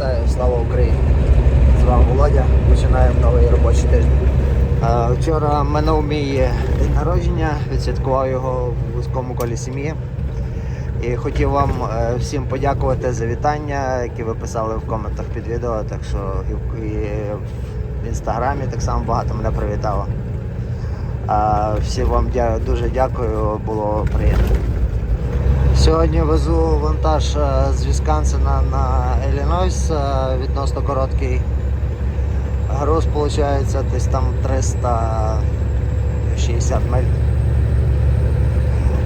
Вітаю, слава Україні! З вами Володя. Починаємо новий робочий тиждень. Вчора минув мій день народження, відсвяткував його в вузькому колі сім'ї. І хотів вам е, всім подякувати за вітання, які ви писали в коментах під відео. Так що і, в інстаграмі так само багато мене привітало. Всім вам дуже дякую, було приємно. Сьогодні везу вантаж е, з Вісконсина на Іллінойс, е, відносно короткий. Груз виходить десь там 360 миль.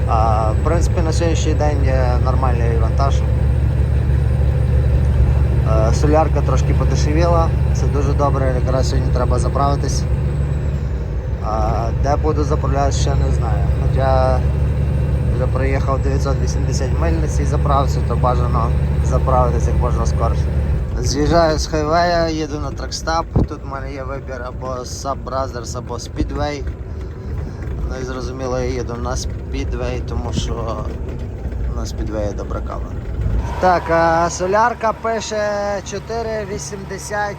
А, в принципі, на сьогоднішній день нормальний вантаж. Е, Солярка трошки подешевіла, це дуже добре, якраз сьогодні треба заправитись. Де буду заправлятися, ще не знаю. Хоча вже проїхав 980 миль на цій заправці, то бажано заправитися як можна скорше. З'їжджаю з хайвея, їду на тракстап. Тут в мене є вибір або Sub Brothers, або Speedway. Ну і зрозуміло, я їду на Speedway, тому що на Speedway добра кава. Так, солярка пише 4,89,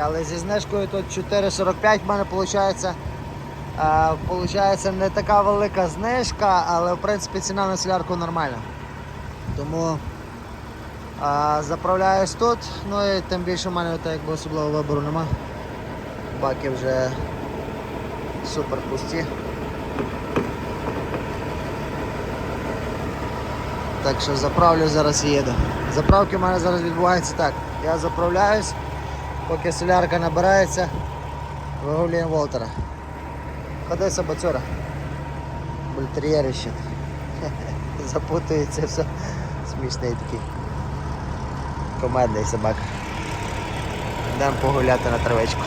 але зі знижкою тут 4,45 в мене виходить. Е, Получається не така велика знижка, але в принципі ціна на солярку нормальна. Тому е, заправляюсь тут, ну і тим більше в мене так, якби особливого вибору нема. Баки вже супер пусті. Так що заправлю зараз і їду. Заправки в мене зараз відбуваються так. Я заправляюсь, поки солярка набирається, вигулюємо Волтера. Ходи собацюра. Бультер'єри ще. Запутується все. Смішний такий. Комедний собака. Йдемо погуляти на травичку.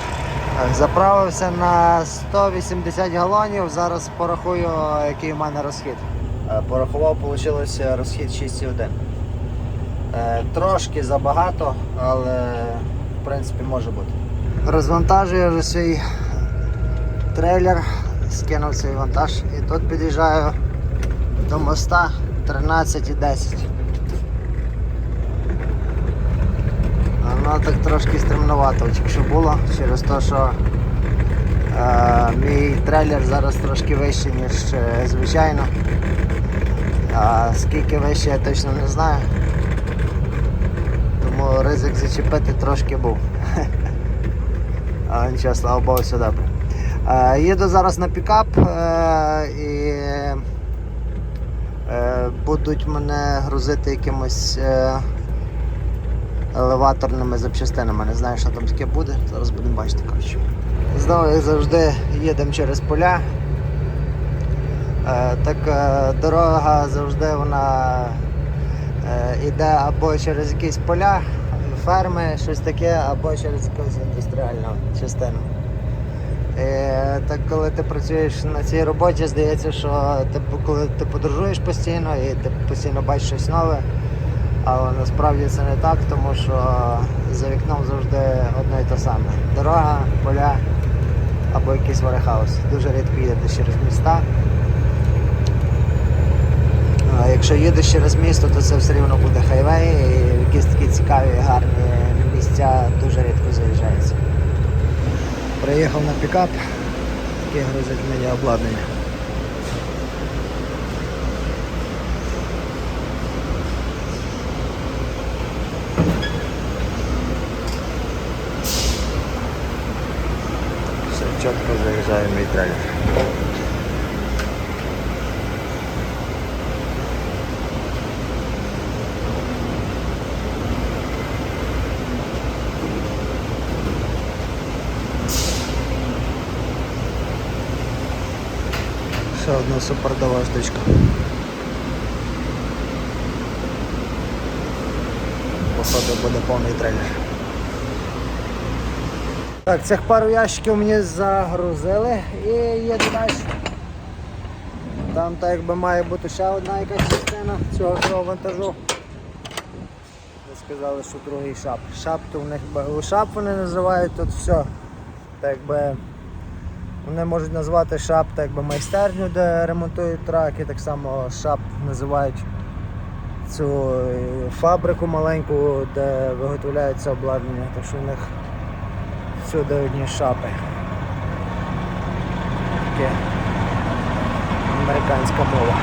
Заправився на 180 галонів, зараз порахую, який у мене розхід. Е, Порахував, вийшло розхід 6,1. Е, Трошки забагато, але в принципі може бути. Розвантажую вже свій трейлер, скинув свій вантаж і тут під'їжджаю до моста 13,10. Воно так трошки стремновато, якщо було, через те, що е, мій трейлер зараз трошки вищий, ніж е, звичайно. А скільки вище я точно не знаю. Тому ризик зачепити трошки був. Але нічого, слава Богу. Е, їду зараз на пікап е, і е, будуть мене грузити якимось е, елеваторними запчастинами. Не знаю, що там таке буде. Зараз будемо бачити. коротше. Знову, як завжди, їдемо через поля. Е, так е, дорога завжди вона е, йде або через якісь поля, ферми, щось таке, або через якусь індустріальну частину. Е, так коли ти працюєш на цій роботі, здається, що ти, коли ти подорожуєш постійно і ти постійно бачиш щось нове, але насправді це не так, тому що за вікном завжди одне і те саме. Дорога, поля або якийсь варехаус. Дуже рідко їдеш через міста. А якщо їдеш через місто, то це все рівно буде хайвей, і якісь такі цікаві, гарні місця дуже рідко заїжджається. Приїхав на пікап, який грузить мені обладнання. Все чітко заїжджає мій трейлер. Одна супердова штучка. Походу буде повний трейлер. Так, цих пару ящиків мені загрузили і їду далі. Там так якби має бути ще одна якась частина цього всього вантажу. Ви сказали, що другий шап. Шап то в них шап вони називають тут все. Так якби вони можуть назвати шап так якби майстерню, де ремонтують траки, так само шап називають цю е, фабрику маленьку, де виготовляється обладнання, так що в них всюди одні шапи. Таке американська мова.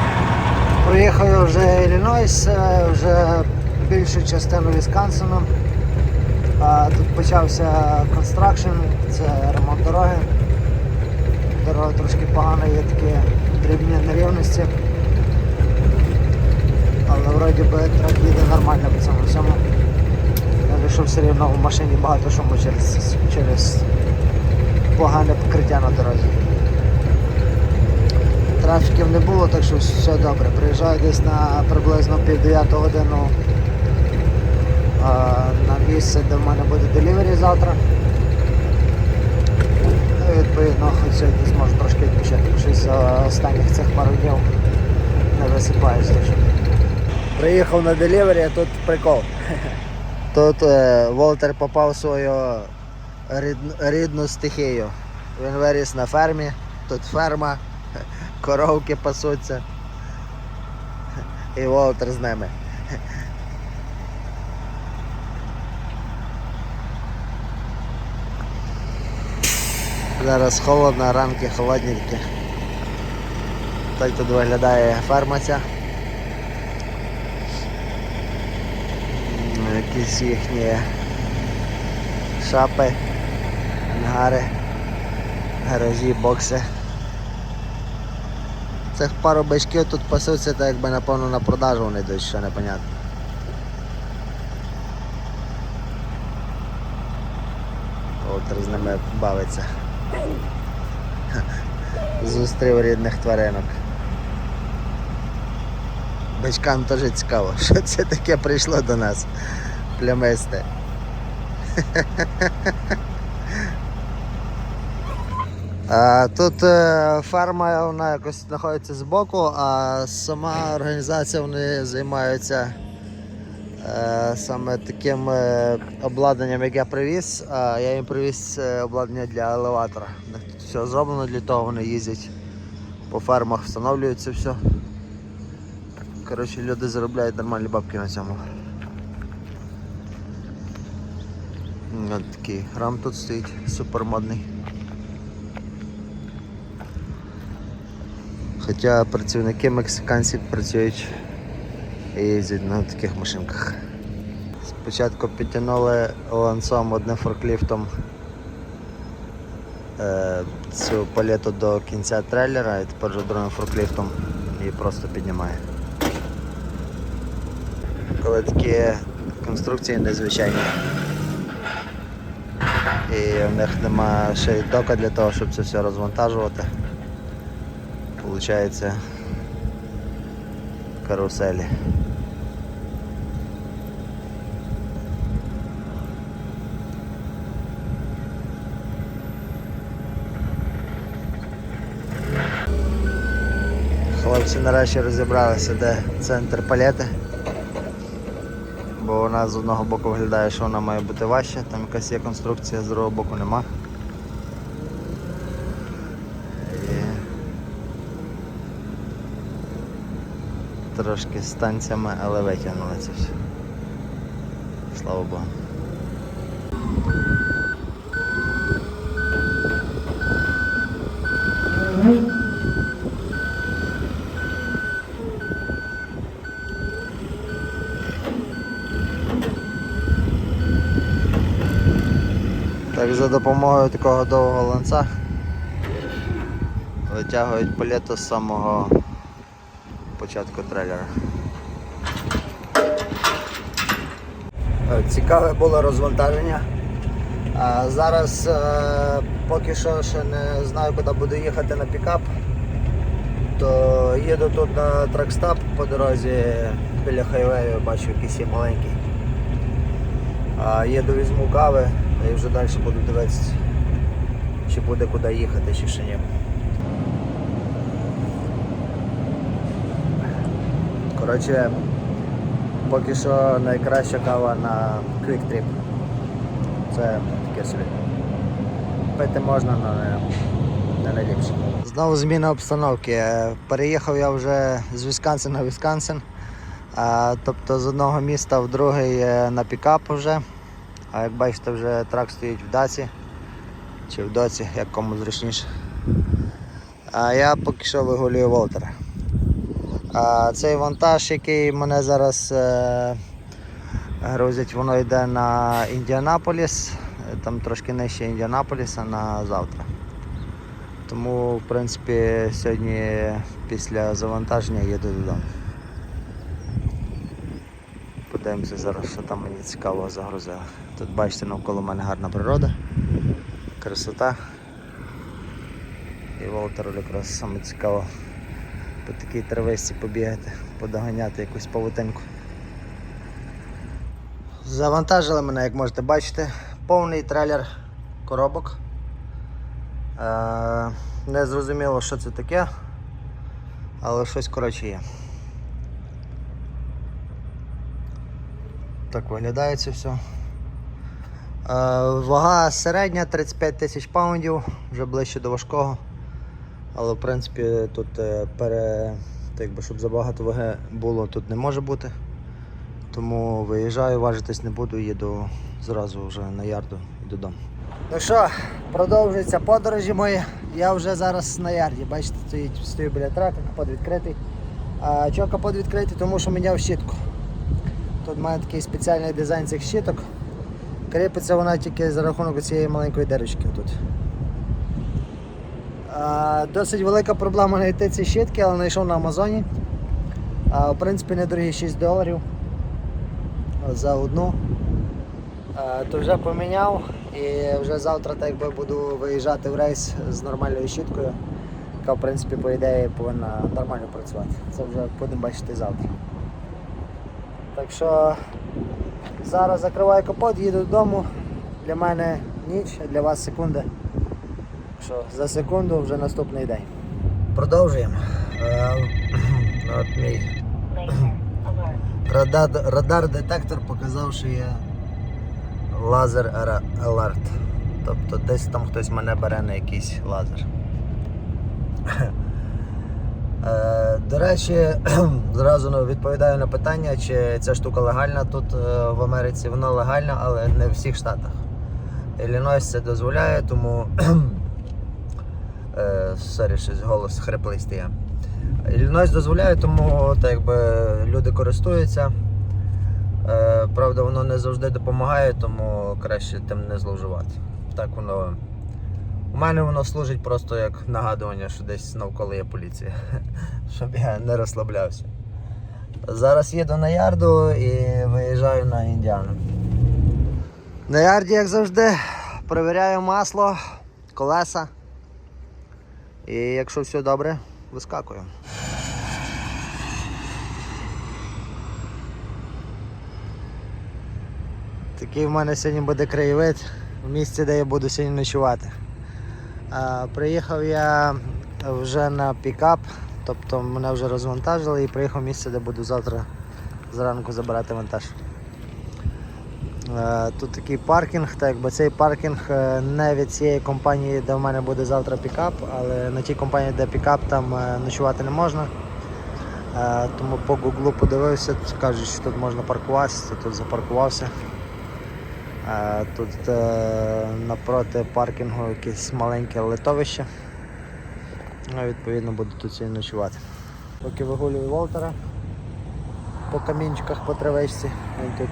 Проїхав я вже Іллінойс, е, вже більшу частину Вісконсину. Тут почався констракшн, це ремонт дороги. Дорога трошки погана, є такі дрібні нерівності. Але вроді би їде нормально по цьому всьому. Навіть що все рівно в машині багато шуму через, через погане покриття на дорозі. Трафіків не було, так що все добре. Приїжджаю десь на приблизно пів дев'яту годину а, на місце, де в мене буде делівері завтра. Відповідно, хоч сьогодні зможу трошки відпочити, щось за останніх цих пару днів не висипаюсь дуже. Приїхав на делівері, а тут прикол. Тут е, Волтер попав в свою рідну, рідну стихію. Він виріс на фермі, тут ферма, коровки пасуться. І Волтер з ними. Зараз холодно, ранки холодненькі. Так тут виглядає ферма. Якісь їхні шапи, ангари, гаражі, бокси. Цих пару бичків тут пасуться, так якби напевно на продажу вони йдуть, що непонятно. Отр з ними бавиться. Зустрів рідних тваринок. Бичкам теж цікаво, що це таке прийшло до нас плямисте. Тут е, ферма вона якось знаходиться збоку, а сама організація вони займаються саме таким е, обладнанням, як я привіз. А я їм привіз е, обладнання для елеватора. Тут все зроблено для того, вони їздять по фермах, встановлюють це все. Коротше, люди заробляють нормальні бабки на цьому. От такий храм тут стоїть, супермодний. Хоча працівники мексиканці працюють їздять на таких машинках. Спочатку підтягнули ланцом одним форкліфтом е, цю палету до кінця трейлера і тепер вже другим форкліфтом її просто піднімає. Коли такі конструкції незвичайні. І в них немає ще й тока для того, щоб це все розвантажувати. Получається каруселі. Хлопці нарешті розібралися, де центр палети. Бо вона з одного боку виглядає, що вона має бути важча, там якась є конструкція, з другого боку нема. І Трошки з танцями, але витягнули це все. Слава Богу. Так, за допомогою такого довгого ланца витягують палету з самого початку трейлера. Е, Цікаве було розвантаження. А зараз е, поки що ще не знаю, куди буду їхати на пікап, то їду тут на тракстап по дорозі біля хайвею, бачу якийсь є маленький. Їду візьму кави і вже далі буду дивитися, чи буде куди їхати, чи ще ні. Коротше, поки що найкраща кава на Quick Trip. Це таке собі. Пити можна, але не, найліпше. Знову зміна обстановки. Переїхав я вже з Вісконсина в Вісконсин. Тобто з одного міста в другий е, на пікап вже. А як бачите, вже трак стоїть в даці чи в доці, як кому зручніше. А я поки що вигулюю Волтера. А цей вантаж, який мене зараз е, грузять, воно йде на Індіанаполіс, там трошки нижче Індіанаполіса на завтра. Тому, в принципі, сьогодні після завантаження їду додому. Подивимося зараз, що там мені цікавого загрузили. Тут бачите, навколо мене гарна природа, красота. І Волтеру якраз саме цікаво по такій трависці побігати, подоганяти якусь павутинку. Завантажили мене, як можете бачити, повний трейлер коробок. Е, не зрозуміло, що це таке, але щось коротше є. Так виглядає це все. Е, вага середня 35 тисяч паундів, вже ближче до важкого. Але в принципі тут е, пере, якби, щоб забагато ваги було, тут не може бути. Тому виїжджаю, важитись не буду, їду зразу вже на ярду і додому. Ну що, продовжуються подорожі мої. Я вже зараз на ярді. Бачите, стоїть, стою біля трака, капот відкритий. А чого капот відкритий? Тому що міняв щітку. Тут має такий спеціальний дизайн цих щиток. Кріпиться вона тільки за рахунок цієї маленької дирочки тут. Досить велика проблема знайти ці щітки, але знайшов на Амазоні. В принципі, недорогі 6 доларів за одну. То вже поміняв і вже завтра так якби буду виїжджати в рейс з нормальною щіткою, яка в принципі по ідеї повинна нормально працювати. Це вже будемо бачити завтра. Так що зараз закриваю капот, їду додому. Для мене ніч, а для вас секунда. Що за секунду вже наступний день. Продовжуємо. Е, От мій радар, радар-детектор показав, що є лазер алерт. Тобто десь там хтось мене бере на якийсь лазер. Е, До речі, зразу ну, відповідаю на питання, чи ця штука легальна тут е, в Америці. Вона легальна, але не в всіх штатах. Іллінойс це дозволяє, тому Е, Сорі, щось голос хриплий стає. Іллінойс дозволяє, тому так якби люди користуються. Е, Правда, воно не завжди допомагає, тому краще тим не зловживати. Так воно. У мене воно служить просто як нагадування, що десь навколо є поліція, щоб я не розслаблявся. Зараз їду на ярду і виїжджаю на Індіану. На ярді, як завжди, перевіряю масло, колеса. І якщо все добре, вискакую. Такий в мене сьогодні буде краєвид в місці, де я буду сьогодні ночувати. Приїхав я вже на пікап, тобто мене вже розвантажили і приїхав в місце, де буду завтра зранку забирати вантаж. Е, Тут такий паркінг, так якби цей паркінг е, не від цієї компанії, де в мене буде завтра пікап, але на тій компанії, де пікап, там е, ночувати не можна. Тому по гуглу подивився, кажуть, що тут можна паркуватися, то тут запаркувався. Е, Тут е, напроти паркінгу якесь маленьке литовище. Ну, відповідно буду тут сьогодні ночувати. Поки вигулюю Волтера по камінчиках, по травичці, він тут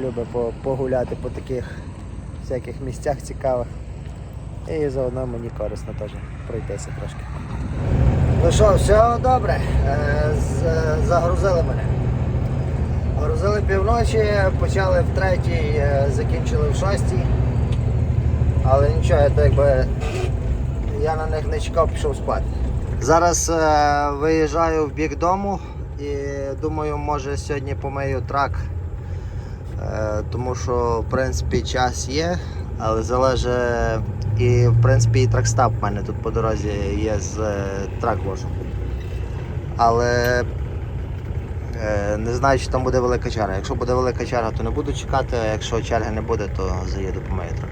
любить погуляти по таких всяких місцях цікавих. І заодно мені корисно теж пройтися трошки. Ну що, все добре. Е, Загрузили мене. Грузили півночі, почали в третій, е, закінчили в шостій. Але нічого, я так якби я на них не чекав, пішов спати. Зараз е, виїжджаю в бік дому і думаю, може сьогодні помию трак. Е, тому що в принципі час є, але залежить і в принципі і тракстап в мене тут по дорозі є з е, траквожу. Але е, не знаю, чи там буде велика черга. Якщо буде велика черга, то не буду чекати, а якщо черги не буде, то заїду по мою трак.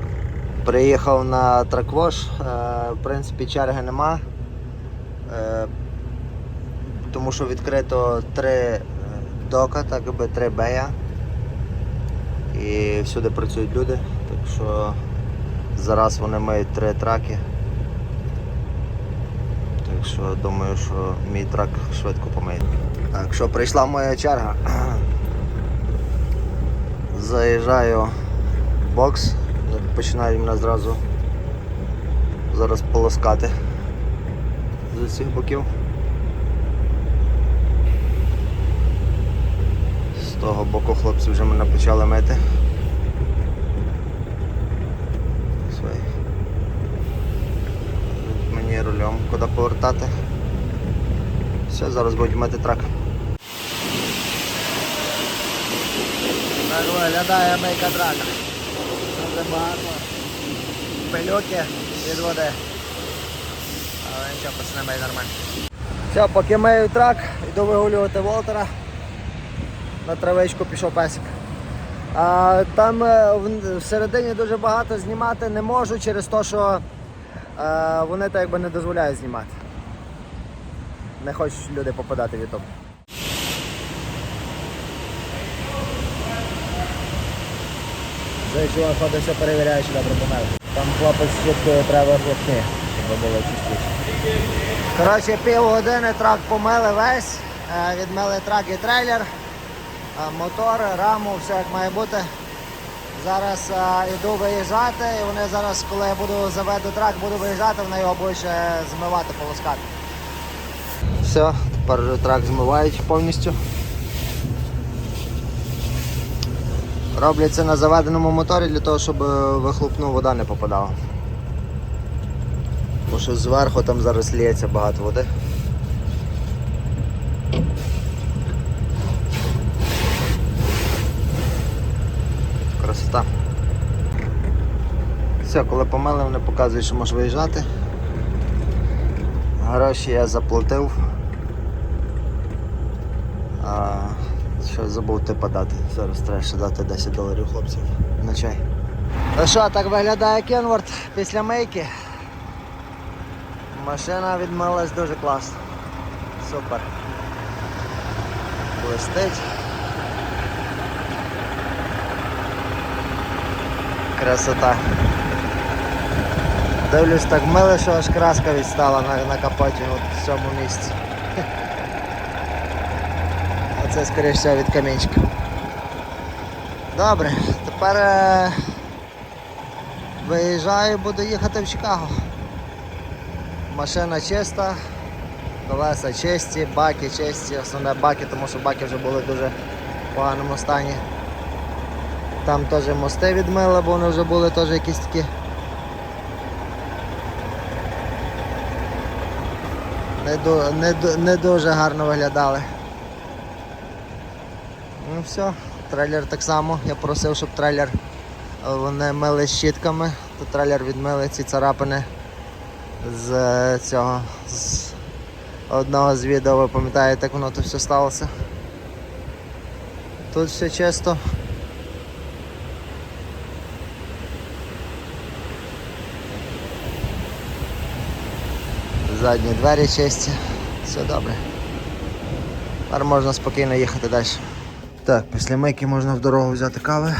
Приїхав на траквош, е, в принципі черги нема. Е, тому що відкрито три, е, дока, так би три бея. І всюди працюють люди, так що зараз вони мають три траки. Так що думаю, що мій трак швидко помиє. Так що прийшла моя черга. Заїжджаю в бокс, починаю мене зразу зараз полоскати з усіх боків. З того боку хлопці вже мене почали мити. Мені рулем куди повертати. Все, зараз будуть мити трак. Так виглядає мийка трака. Дуже багато пильоки від води. Але нічого, пацани миє нормально. Все, поки мию трак, йду вигулювати Волтера. На травичку пішов песик. А, там всередині дуже багато знімати не можу через те, що е, вони так якби не дозволяють знімати. Не хочуть люди попадати в YouTube. Цей чувак ходить все перевіряє, чи добре помер. Там хлопець щіткою треба хлопці, щоб було чистіше. Коротше, півгодини трак помили весь, е, відмили трак і трейлер, е, мотор, раму, все як має бути. Зараз е, йду виїжджати і вони зараз, коли я буду заведу трак, буду виїжджати, вони його будуть ще змивати, полоскати. Все, тепер трак змивають повністю. Роблять це на заведеному моторі для того, щоб е, вихлопну вода не попадала. Бо що зверху там зараз лється багато води. Красота. Все, коли помили, вони показують, що можеш виїжджати. Гроші я заплатив. А, що забув ти подати. Зараз треба ще дати 10 доларів хлопцям на чай. Ну що, так виглядає Кенворд після мийки. Машина відмилась дуже класно. Супер. Блистить. Красота. Дивлюсь так мило, що аж краска відстала на, на капоті от в цьому місці. Це скоріше всього від камінчика. Добре, тепер е, виїжджаю, буду їхати в Чикаго. Машина чиста, колеса чисті, баки чисті, основне баки, тому що баки вже були дуже в поганому стані. Там теж мости відмили, бо вони вже були теж якісь такі. Не, не, не дуже гарно виглядали. Ну все, трейлер так само. Я просив, щоб трейлер е, вони мили щітками, то трейлер відмили ці царапини з е, цього з одного з відео, ви пам'ятаєте, як воно тут все сталося. Тут все чисто. Задні двері чисті, все добре. Тепер можна спокійно їхати далі. Так, після мийки можна в дорогу взяти кави.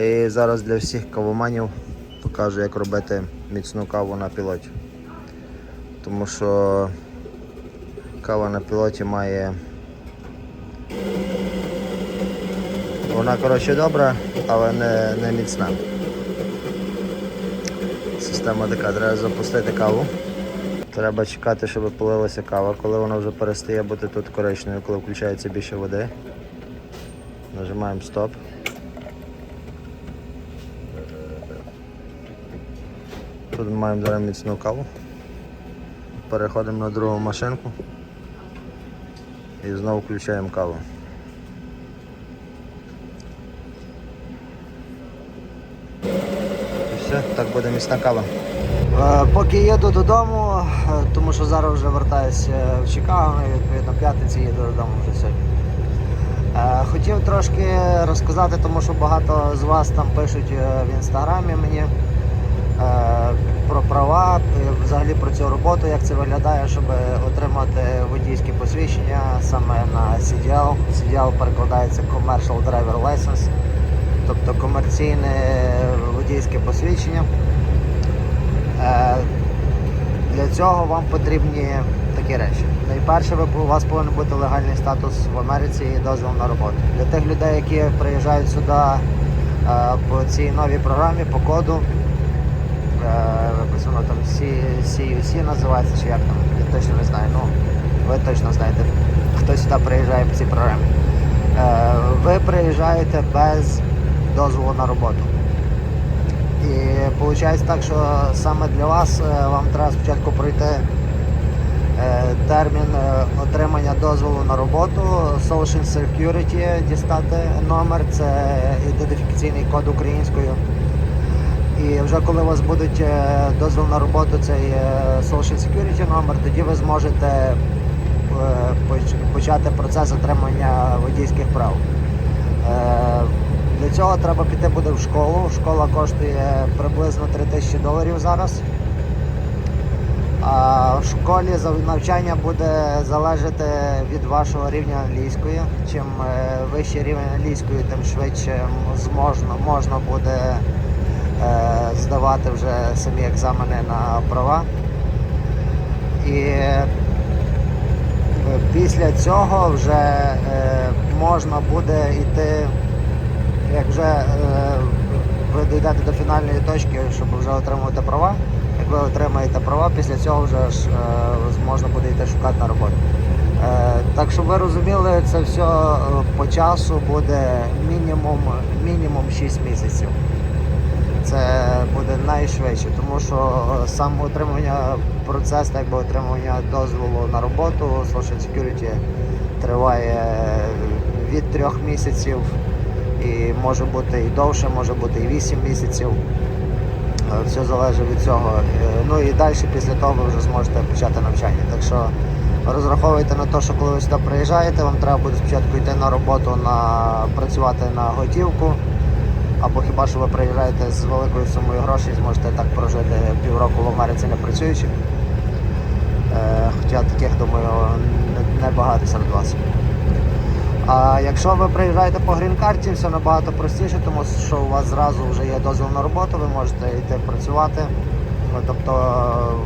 І зараз для всіх кавоманів покажу, як робити міцну каву на пілоті. Тому що кава на пілоті має. Вона коротше добра, але не, не міцна. Система така, треба запустити каву. Треба чекати, щоб полилася кава, коли вона вже перестає бути тут коричневою, коли включається більше води. Нажимаємо стоп. Тут маємо зараз міцну каву. Переходимо на другу машинку і знову включаємо каву. І все, так буде міцна кава. Е, Поки їду додому, е, тому що зараз вже вертаюся в Чикаго, і відповідно п'ятниці їду додому вже сьогодні. Е, Хотів трошки розказати, тому що багато з вас там пишуть е, в інстаграмі мені, про права, е, взагалі про цю роботу, як це виглядає, щоб отримати водійське посвідчення саме на CDL. CDL перекладається Commercial Driver License, тобто комерційне водійське посвідчення. Е, Для цього вам потрібні такі речі. Найперше, ви, у вас повинен бути легальний статус в Америці і дозвіл на роботу. Для тих людей, які приїжджають сюди е, по цій новій програмі, по коду, е, воно там CUC називається, чи як там, я точно не знаю. Ну, ви точно знаєте, хто сюди приїжджає по цій програмі. Е, Ви приїжджаєте без дозволу на роботу. І виходить так, що саме для вас вам треба спочатку пройти термін е, отримання дозволу на роботу, Social Security дістати номер, це ідентифікаційний код українською. І вже коли у вас будуть е, дозвіл на роботу, цей е, Social Security номер, тоді ви зможете е, почати процес отримання водійських прав. Е, Для цього треба піти буде в школу. Школа коштує приблизно 3 тисячі доларів зараз. В школі навчання буде залежати від вашого рівня англійської. Чим е, вищий рівень англійської, тим швидше зможна, можна буде е, здавати вже самі екзамени на права. І е, після цього вже можна буде йти, як вже ви дійдете до фінальної точки, щоб вже отримувати права. Ви отримаєте права, після цього вже ж е, можна буде йти шукати на роботу. Е, так щоб ви розуміли, це все е, по часу буде мінімум, мінімум 6 місяців. Це буде найшвидше, тому що е, сам отримання процес, так би отримання дозволу на роботу Social Security триває від трьох місяців і може бути і довше, може бути і 8 місяців. Е, Все залежить від цього. Е, Ну і далі після того ви вже зможете почати навчання. Так що розраховуйте на те, що коли ви сюди приїжджаєте, вам треба буде спочатку йти на роботу, на працювати на готівку. Або хіба що ви приїжджаєте з великою сумою грошей, зможете так прожити півроку в Америці не працюючи. Е, Хоча таких, думаю, не- небагато серед вас. А якщо ви приїжджаєте по грін-карті, все набагато простіше, тому що у вас зразу вже є дозвіл на роботу, ви можете йти працювати. Тобто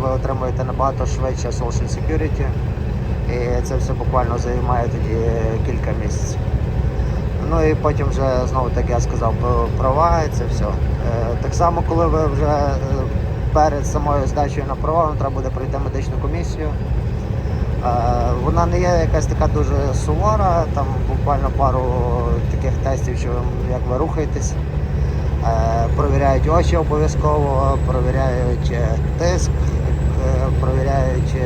ви отримуєте набагато швидше Social Security. І це все буквально займає тоді кілька місяців. Ну і потім вже знову так я сказав права і це все. Е, Так само, коли ви вже е, перед самою здачею на права, вам треба буде пройти медичну комісію. Е, Вона не є якась така дуже сувора, там буквально пару таких тестів, що як ви рухаєтесь. Е, Провіряють очі обов'язково, провіряють е, тиск, провіряють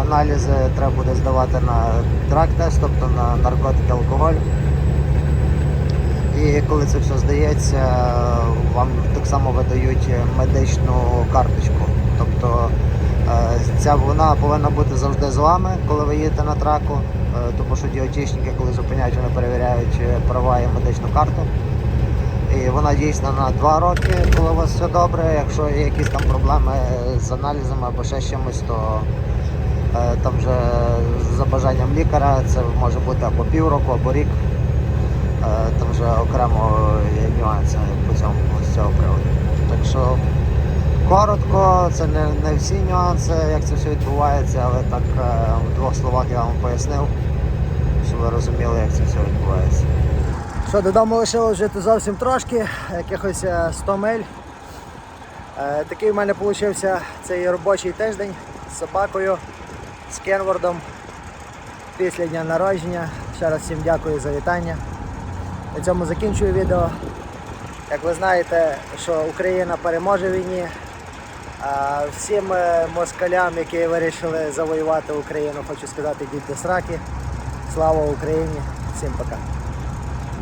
аналізи треба буде здавати на драг-тест, тобто на наркотики, алкоголь. І коли це все здається, вам так само видають медичну карточку. Тобто ця вона повинна бути завжди з вами, коли ви їдете на траку, е, тому що діотічники, коли зупиняють, вони перевіряють е, права і медичну карту. І вона дійсна на 2 роки, коли у вас все добре. Якщо є якісь там проблеми з аналізами або ще чимось, то е, там вже за бажанням лікаря це може бути або півроку, або рік. Е, Там вже окремо є нюанси по цьому з цього приводу. Так що коротко, це не, не всі нюанси, як це все відбувається, але так е, в двох словах я вам пояснив, щоб ви розуміли, як це все відбувається. Що, додому лишилось жити зовсім трошки, якихось е, 100 миль. Е, Такий в мене вийшов цей робочий тиждень з собакою, з Кенвордом після дня народження. Ще раз всім дякую за вітання. На цьому закінчую відео. Як ви знаєте, що Україна переможе в війні. Всім е, москалям, які вирішили завоювати Україну, хочу сказати, до сраки. Слава Україні! Всім пока!